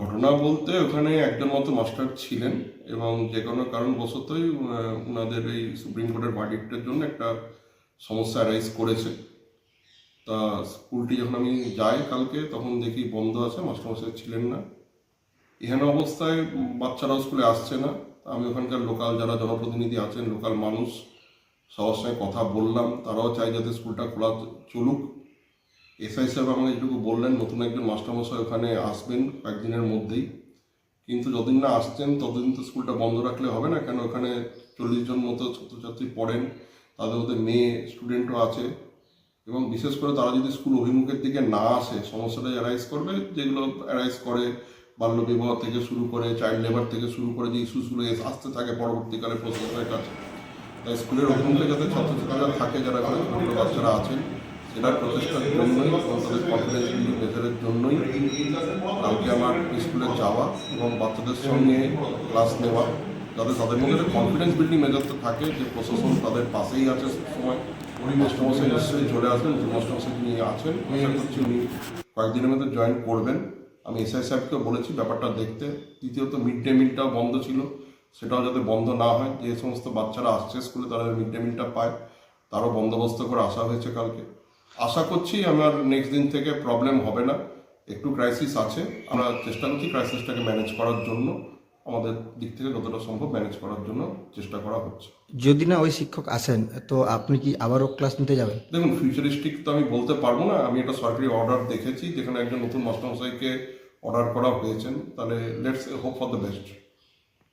ঘটনা বলতে ওখানে একজন মতো মাস্টার ছিলেন এবং যে কোনো কারণবশতই ওনাদের এই সুপ্রিম কোর্টের ভার্ডিক্টের জন্য একটা সমস্যা অ্যারাইজ করেছে। তা স্কুলটি যখন আমি যাই কালকে, তখন দেখি বন্ধ আছে, মাস্টারমশাই ছিলেন না। এখানে অবস্থায় বাচ্চারাও স্কুলে আসছে না। আমি ওখানকার লোকাল যারা জনপ্রতিনিধি আছেন, লোকাল মানুষ, সবার সঙ্গে কথা বললাম। তারাও চাই যাতে স্কুলটা খোলা চলুক। এসআই সাহেব আমাকে যেটুকু বললেন নতুন একজন মাস্টারমশাই ওখানে আসবেন কয়েকদিনের মধ্যেই। কিন্তু যতদিন না আসছেন, ততদিন তো স্কুলটা বন্ধ রাখলে হবে না। কেন? ওখানে চল্লিশ জন মতো ছাত্রছাত্রী পড়েন, তাদের মধ্যে মেয়ে, স্টুডেন্টও আছে। এবং বিশেষ করে তারা যদি স্কুল অভিমুখের দিকে না আসে, সমস্যাটা অ্যারাইজ করবে, যেগুলো অ্যারাইজ করে বাল্যবিবাহ থেকে শুরু করে চাইল্ড লেবার থেকে শুরু করে যে ইস্যুসগুলো আসতে থাকে পরবর্তীকালে প্রশাসনের কাছে তাই স্কুলের অভিমুখে যাতে ছাত্রছাত্রীরা থাকে, যারা ছোট বাচ্চারা আছেন সেটার প্রচেষ্টার জন্যই কনফিডেন্স বিল্ডিং মেজারের জন্যই কালকে আমার স্কুলে যাওয়া এবং বাচ্চাদের সঙ্গে ক্লাস নেওয়া। যাতে তাদের মধ্যে কনফিডেন্স বিল্ডিং মেজারটা থাকে যে প্রশাসন তাদের পাশেই আছে সময় মাস্টারমশাই নিশ্চয়ই চলে আসবেন মাস্টারমশাই যিনি আছেন, আশা করছি উনি কয়েকদিনের মধ্যে জয়েন করবেন। আমি এসআই সাহেবকে বলেছি ব্যাপারটা দেখতে। দ্বিতীয়ত মিড ডে মিলটাও বন্ধ ছিল। সেটাও যাতে বন্ধ না হয়, যে সমস্ত বাচ্চারা আসছে স্কুলে তারা মিড ডে মিলটা পায়। তারও বন্দোবস্ত করে আসা হয়েছে কালকে। আশা করছি আমার নেক্সট দিন থেকে প্রবলেম হবে না। একটু ক্রাইসিস আছে। আমরা চেষ্টা করছি ক্রাইসিসটাকে ম্যানেজ করার জন্য। আমাদের দিক থেকে যতটা সম্ভব ম্যানেজ করার জন্য চেষ্টা করা হচ্ছে। যদি না ওই শিক্ষক আসেন তো আপনি কি আবারও ক্লাস নিতে যাবেন? দেখুন ফিউচারিস্টিক তো আমি বলতে পারব না। আমি একটা সরকারি অর্ডার দেখেছি যেখানে একজন নতুন মাস্টারমশাইকে অর্ডার করা হয়েছেন তাহলে let's hope for the best